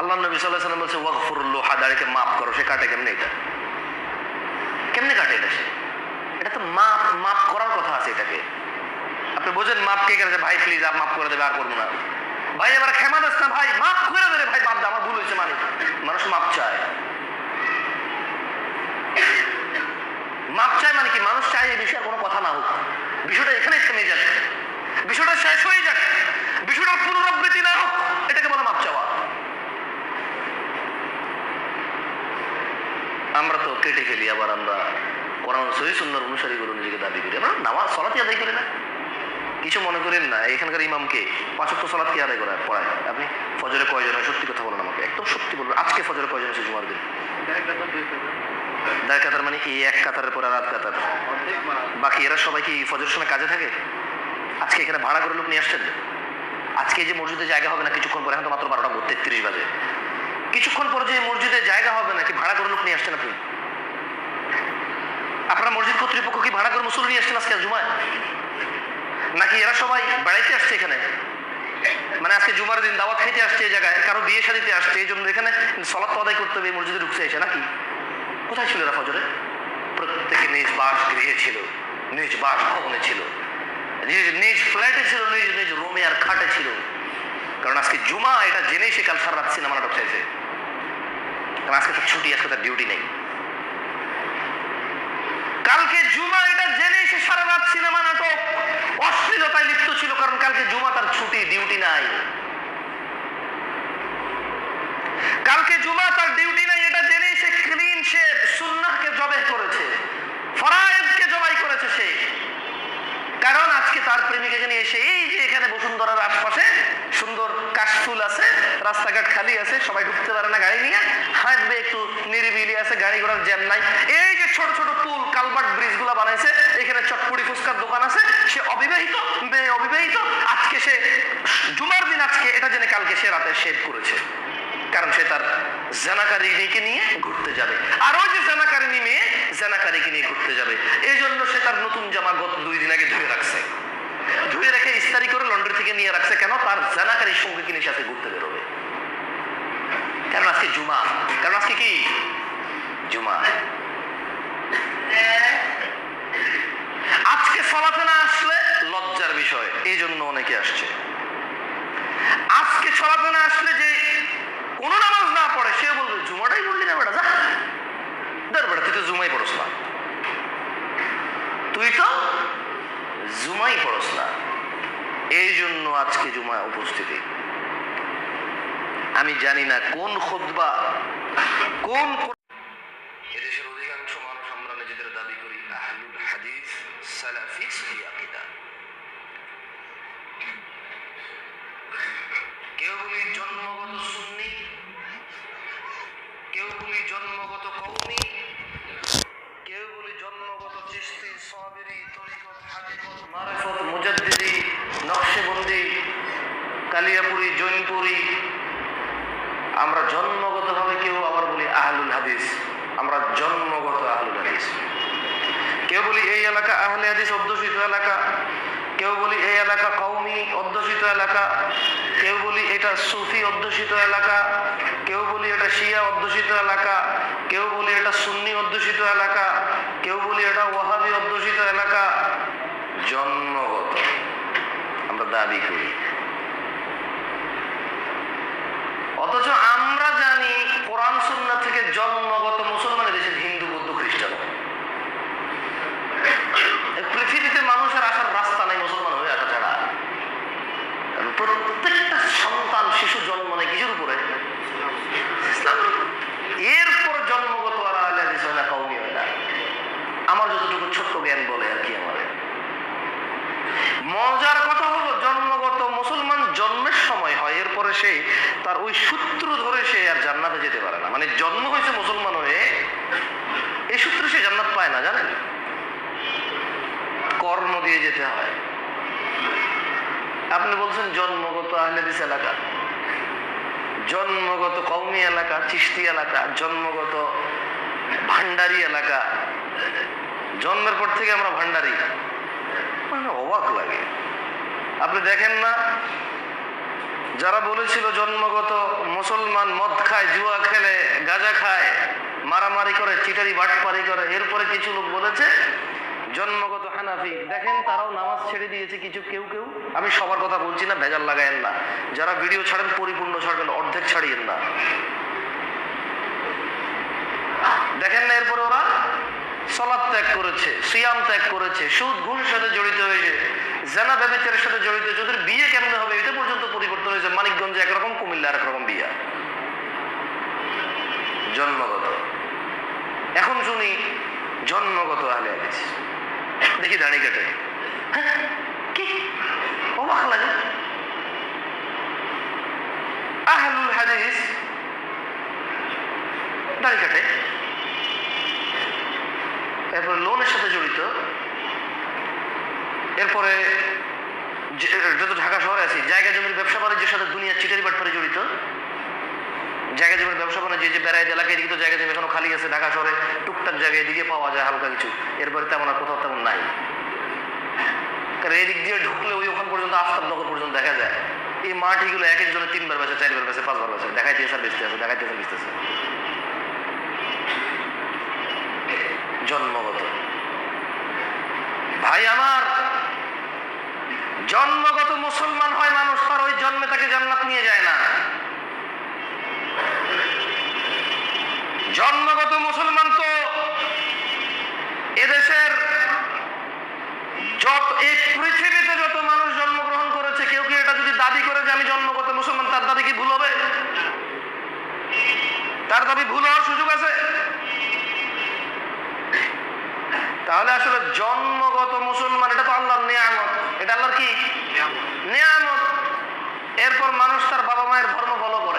আল্লাহ নবী সাল্লাহ বলছে ওয়াকফুরুল্লাহ হাদারিকে মাফ করো, সে কাটে কেমনে এটা? কেমনে কাটে এটা সে? এটা তো মাপ মাপ করার কথা আছে এটাকে। আপনি বোঝেন মাপ কে করেছে? ভাই প্লিজ আর মাফ করে দেবে, আর করব না। ভাই, এবার ক্ষমা দিস না ভাই, মাফ করে দেবে ভাই, বাপ আমার ভুল হয়েছে মানে। মানুষ মাপ চায়। মাপ চায় মানে কি? মানুষ চায় এই বিষয়ে কোনো কথা না হোক। বিষয়টা এখানে থেমে যাক। বিষয়টা শেষ হয়ে যাক। বিষয়টার পুনরাবৃত্তি না হোক, এটাকে বলে মাপ চাওয়া আমরা তো কেটে ফেলি, আবার আমরা কোরআন সহি সুন্দর অনুসারী বলে নিজেকে দাবি করি। আমরা নামাজ সলাতি আদায় করি না। কিছু মনে করেন না, এখানকার ইমামকে পাঁচক্য সলাৎ কি আদায় করা, পড়ায়। আপনি ফজরে কয়জন হয়? সত্যি কথা বলেন আমাকে, একদম সত্যি বলবেন আজকে ফজরে কয়জন হয়েছে জুমার দিন? দেড় কাতার মানে এই এক কাতারের পরে রাত কাতার? বাকি এরা সবাই কি ফজরের সময় কাজে থাকে? আজকে এখানে ভাড়া করে লোক নিয়ে আসছেন? আজকে যে মসজিদে জায়গা হবে না, কিছুক্ষণ পরে, এখন তো মাত্র বারোটা, তেত্রিশ বাজে। কিছুক্ষণ পরে যে মসজিদে জায়গা হবে না কি ভাড়া করে লোক নিয়ে আসছেন আপনি? আপনারা মসজিদ কর্তৃপক্ষ কি ভাড়া করে মুসুল নিয়ে আসছেন আজকে জুমায়? নাকি এরা সবাই বেড়াইতে আসছে এখানে? মানে আজকে জুমার দিন দাওয়াত খাইতে আসছে এই জায়গায়, কারও বিয়ে শাদিতে আসছে, এই জন্য এখানে সলাৎ তো আদায় করতে হবে, এই মসজিদে ঢুকছে এসে নাকি? কোথায় ছিল এরা ফজরে? প্রত্যেকে নিজ বাস গৃহে ছিল, নিজ বাস ভবনে ছিল, নিজ নিজ ফ্ল্যাটে ছিল, নিজ নিজ রুমে আর খাটে ছিল। কারণ আজকে জুমা, এটা জেনেই সে কাল সারা রাত সিনেমা নাটক চাইছে। কারণ আজকে তার ছুটি, আজকে তার ডিউটি নেই। কালকে জুমা এটা জেনেই সে সারা রাত সিনেমা নাটক, অশ্লীলতায় লিপ্ত ছিল, কারণ কালকে জুমা তার ছুটি ডিউটি নাই। কালকে জুমা তার ডিউটি নাই, এটা জেনেই সে ক্লিন সে সুন্নাহকে জবে করেছে, ফরায়েদকে জবাই করেছে সে। কারণ আজকে তার প্রেমিকাকে নিয়ে এসে, এই যে এখানে বসুন্ধরার আশপাশে সুন্দর কাশফুল আছে, রাস্তাঘাট খালি আছে, সবাই ঢুকতে পারে না, গাড়ি নিয়ে হাঁটবে একটু নিরিবিলি আছে গাড়ি ঘোড়ার জ্যাম নাই। এই যে ছোট ছোট পুল কালবার্ট ব্রিজগুলা বানাইছে, এখানে চটপুরি ফুচকার দোকান আছে। সে অবিবাহিত, মেয়ে অবিবাহিত। আজকে সে, জুমার দিন আজকে, এটা জেনে কালকে সে রাতে শেভ করেছে। কারণ সে তার জানাকারিনীকে নিয়ে ঘুরতে যাবে। আর ওই যে জানাকারিনী মেয়ে, জানাকারীকে নিয়ে ঘুরতে যাবে। এই জন্য সে তার নতুন জামা গত দুই দিন আগে ধুয়ে রাখছে। ধুয়ে রেখে ইস্তারি করে লন্ড্রি থেকে নিয়ে রাখছে কেন? তার জানাকারীর সঙ্গে কিনে সাথে ঘুরতে বেরোবে। কারণ আজকে জুমা? কারণ আজকে কি? জুমা। আজকে সলাতে না আসলে লজ্জার বিষয় এই জন্য অনেকে আসছে। আজকে ছড়াতে না আসলে যে কোনো নামাজ না পড়ে সে বলবে, জুমাটাই পড়লি না বেটা, যা। ধর বেটা, তুই তো জুমাই পড়স না। তুই তো জুমাই পড়স না। এই জন্য আজকে জুমায় উপস্থিতি। আমি জানি না কোন খুতবা, কোন আমরা দাবি করি আহলুল হাদিস সালাফি সহি আকিদা। কেউ বলি জন্মগত সুন্নি, কেউ বলি জন্মগত কৌমি কেউ বলি জন্মগত চিস্তি সাবিরি, তরিকত, হাকিকত, মারিফত, মুজাদ্দিদি, নকশেবন্দি, কালিয়াপুরি, জৈনপুরি, আমরা জন্মগতভাবে কেউ আবার বলি আহলুল হাদিস। আমরা জন্মগত আহলুল হাদিস। কেউ বলি এই এলাকা আহলে হাদিস অধ্যুষিত এলাকা, কেউ বলি এই এলাকা কৌমি অধ্যুষিত এলাকা, কেউ বলি এটা সুফি অধ্যুষিত এলাকা, কেউ বলি এটা শিয়া অধ্যুষিত এলাকা, কেউ বলি এটা সুন্নি অধ্যুষিত এলাকা, কেউ বলি এটা ওয়াহাবি অধ্যুষিত এলাকা। জন্মগত, আমরা দাবি করি। অথচ আমরা জানি কোরআন সুন্না থেকে জন্মগত মুসলমানের দেশের হিন্দু, বৌদ্ধ, খ্রিস্টান। পৃথিবীতে মানুষের আসার রাস্তা নাই মুসলমান হয়ে আসা ছাড়া। প্রত্যেকটা সন্তান শিশু জন্ম নেয় কিছুর উপরে? এরপর জন্মগত আমার যতটুকু ছোট্ট জ্ঞান বলে আর কি আমার মজার কথা হলো জন্মগত মুসলমান জন্মের সময় এরপরে সে, তার ওই সূত্র ধরে সে আর জান্নাতে যেতে পারে না। মানে জন্ম হয়েছে মুসলমান হয়ে, এই সূত্রে সে জান্নাত পায় না, জানেন? কর্ম দিয়ে যেতে হয়। আপনি বলছেন জন্মগত আহলেদিস এলাকা, জন্মগত কৌমি এলাকা চিস্তি এলাকা, জন্মগত ভান্ডারি এলাকা। জন্মের পর থেকে আমরা ভান্ডারি মানে অবাক লাগে। আপনি দেখেন না যারা বলেছিল জন্মগত মুসলমান মদ খায়, জুয়া খেলে, গাঁজা খায়, মারামারি করে, চিটারি বাটপারি করে, এরপরে কিছু লোক বলেছে, জন্মগত হানাফি। দেখেন তারাও নামাজ ছেড়ে দিয়েছে কিছু কেউ কেউ। আমি সবার কথা বলছি না, ভেজাল লাগায়েন না। যারা ভিডিও ছাড়েন, পরিপূর্ণ ছাড়বেন, অর্ধেক ছাড়িয়েন না। দেখেন না এরপরে ওরা সলাদ ত্যাগ করেছে, সিয়াম ত্যাগ করেছে, সুদ, ঘুষের সাথে জড়িত হয়েছে, জেনা ব্যবচারের সাথে জড়িত হয়েছে ওদের বিয়ে কেমনে হবে এটা পর্যন্ত পরিবর্তন হয়েছে মানিকগঞ্জে একরকম কুমিল্লা একরকম বিয়া জন্মগত শুনি জন্মগত আহলে হাদিস দেখি দাড়ি কাটে। হ্যাঁ, কি? অবাক লাগে। আহলুল হাদিস। কাটে। এরপরে লোনের সাথে জড়িত। এরপরে যত ঢাকা শহরে আছি জায়গা জমির ব্যবসা বাণিজ্যের সাথে দুনিয়া চিটারি বাটপারে জড়িত। জায়গা জমির ব্যবসা বাণিজ্য, এই যে বেড়ায় এলাকায় এদিকে তো জায়গা জমি এখনও খালি আছে, ঢাকা শহরে টুকটাক জায়গায় এদিকে পাওয়া যায় হালকা কিছু। এরপরে তেমন আর কোথাও তেমন নাই। কারণ এদিক দিয়ে ঢুকলে ওই ওখান পর্যন্ত আফতাবনগর পর্যন্ত দেখা যায়। এই মাটিগুলো এক একজনে তিনবার বেছে চারবার বেছে পাঁচবার বেছে দেখাইতে এসে বেচতে আছে দেখাইতে এসে বেচতেছে জন্মগত। ভাই আমার, জন্মগত মুসলমান হয় মানুষ তার ওই জন্মে তাকে জান্নাত নিয়ে যায় না জন্মগত মুসলমান তো এদেশের যত এই পৃথিবীতে যত মানুষ জন্মগ্রহণ করেছে কেউ কি এটা যদি দাবি করে যে আমি জন্মগত মুসলমান তার দাবি কি ভুল হবে তার দাবি ভুল হওয়ার সুযোগ আছে? তাহলে আসলে জন্মগত মুসলমান, এটা তো আল্লাহর নিয়ামত। এটা আল্লাহর কি? নিয়ামত। এরপর মানুষ তার বাবা মায়ের ধর্ম ফলো করে।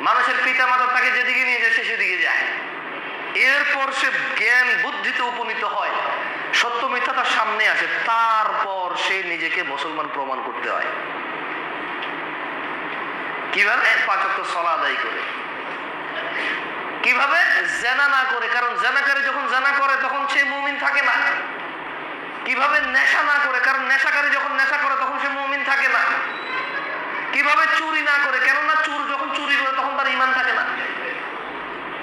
মানুষের পিতা মাতা তাকে যেদিকে নিয়ে যায়, সে সেদিকে যায়। এরপর সে জ্ঞান, বুদ্ধিতে উপনীত হয়। সত্য মিথ্যা তার সামনে আসে। তারপর সে নিজেকে মুসলমান প্রমাণ করতে হয়। কীভাবে? পাঁচক্ত সলা আদায় করে। কীভাবে? জেনা না করে, কারণ জেনাকারী যখন জেনা করে, তখন সে মুমিন থাকে না। কীভাবে নেশা না করে, কারণ নেশাকারী যখন নেশা করে, তখন সে মুমিন থাকে না। কীভাবে চুরি না করে, কেননা চুর যখন চুরি করে, তখন তার ইমান থাকে না।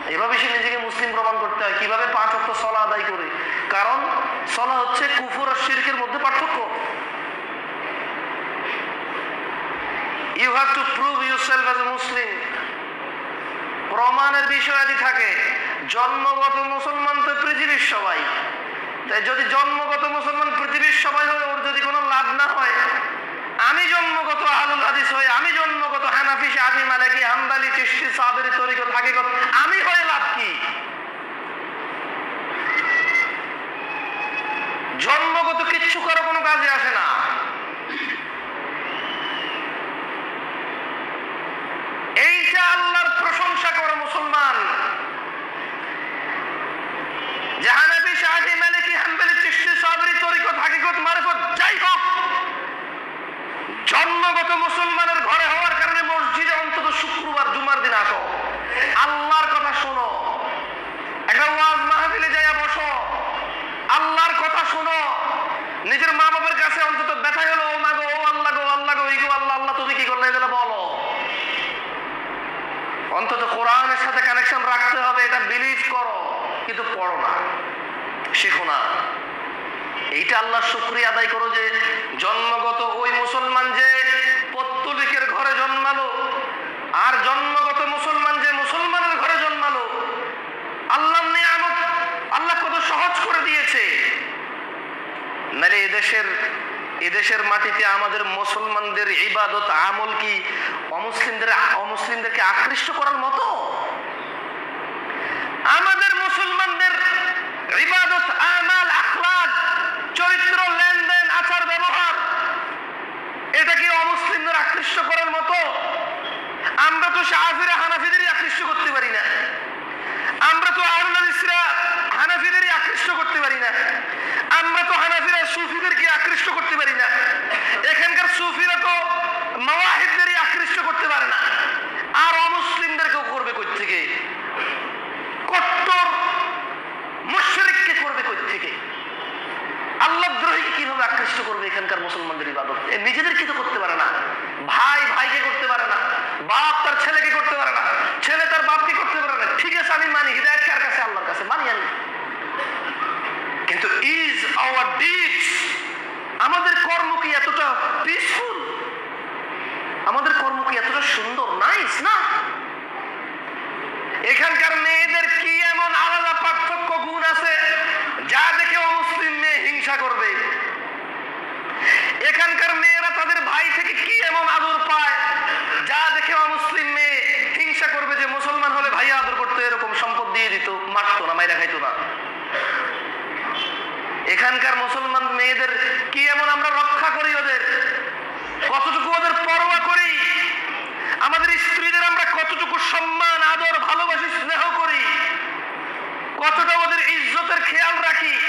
এভাবে সে নিজেকে মুসলিম প্রমাণ করতে হয়। কীভাবে পাঁচ অক্ট সলা আদায় করে? কারণ সলা হচ্ছে কুফুর আর শিরকের মধ্যে পার্থক্য। You have to prove yourself as a Muslim প্রমাণের বিষয়াদি থাকে। জন্মগত মুসলমান তো পৃথিবীর সবাই। তাই যদি জন্মগত মুসলমান পৃথিবীর সবাই হয়, ওর যদি কোনো লাভ না হয়, আমি জন্মগত আলুল হাদিস হই, আমি জন্মগত হানাফি, শাহি, মালিকি, হাম্বালি, চিশতি, সাবেরি তরিকত হাকিকত, আমি হয়ে লাভ কি? জন্মগত কিচ্ছু করে কোনো কাজে আসে না এইটা আল্লাহর প্রশংসা করে মুসলমান জাহানাবি শাহি মালিকি হাম্বালি চিশতি সাবেরি তরিকত হাকিকত মারিফত যাই হোক জন্মগত মুসলমানের ঘরে হওয়ার কারণে মসজিদে অন্তত শুক্রবার জুমার দিন আসো আল্লাহর কথা শোনো একটা ওয়াজ মাহফিলে যাইয়া বসো আল্লাহর কথা শোনো নিজের মা বাবার কাছে অন্তত ব্যথা গেল ও মা গো, ও আল্লাহ গো আল্লাহ গো এই গো আল্লাহ আল্লাহ তুমি কি করলে? এগুলো বলো। অন্তত কোরআনের সাথে কানেকশন রাখতে হবে, এটা বিলিভ করো, কিন্তু পড়ো না, শেখো না। এইটা আল্লাহ শুক্রিয়া আদায় করো যে জন্মগত ওই মুসলমান যে পত্তলিকের ঘরে জন্মালো, আর জন্মগত মুসলমান যে মুসলমানের ঘরে জন্মালো আল্লাহ নিয়ামত আল্লাহ কত সহজ করে দিয়েছে। নাহলে এদেশের এদেশের মাটিতে আমাদের মুসলমানদের ইবাদত, আমল কি অমুসলিমদের, অমুসলিমদেরকে আকৃষ্ট করার মতো? আমাদের মুসলমানদের ইবাদত, আমাল, আখলাক, চরিত্র, লেনদেন, আচার, ব্যবহার, এটা কি অমুসলিমদের আকৃষ্ট করার মতো? আমরা তো শাহফিরা এখানকার মুসলমানদের ইবাদত। নিজেদেরকে তো করতে পারে না। ভাই ভাইকে করতে পারে না। বাপ তার ছেলেকে করতে পারে না। ছেলে তার বাপকে করতে পারে না। ঠিক আছে, আমি মানি। হৃদায়ত কার কাছে? আল্লাহর কাছে। মানি আমি। কিন্তু ইজ আওয়ার ডিডস আমাদের কর্ম কি এতটা পিসফুল এখানকার মুসলমান মেয়েদের কি এমন আমরা রক্ষা করি ওদের? কতটুকু ওদের পরোয়া করি? আমাদের স্ত্রীদের আমরা কতটুকু সম্মান, আদর, ভালোবাসি, স্নেহ করি? কতটা ওদের ইজ্জতের খেয়াল রাখি?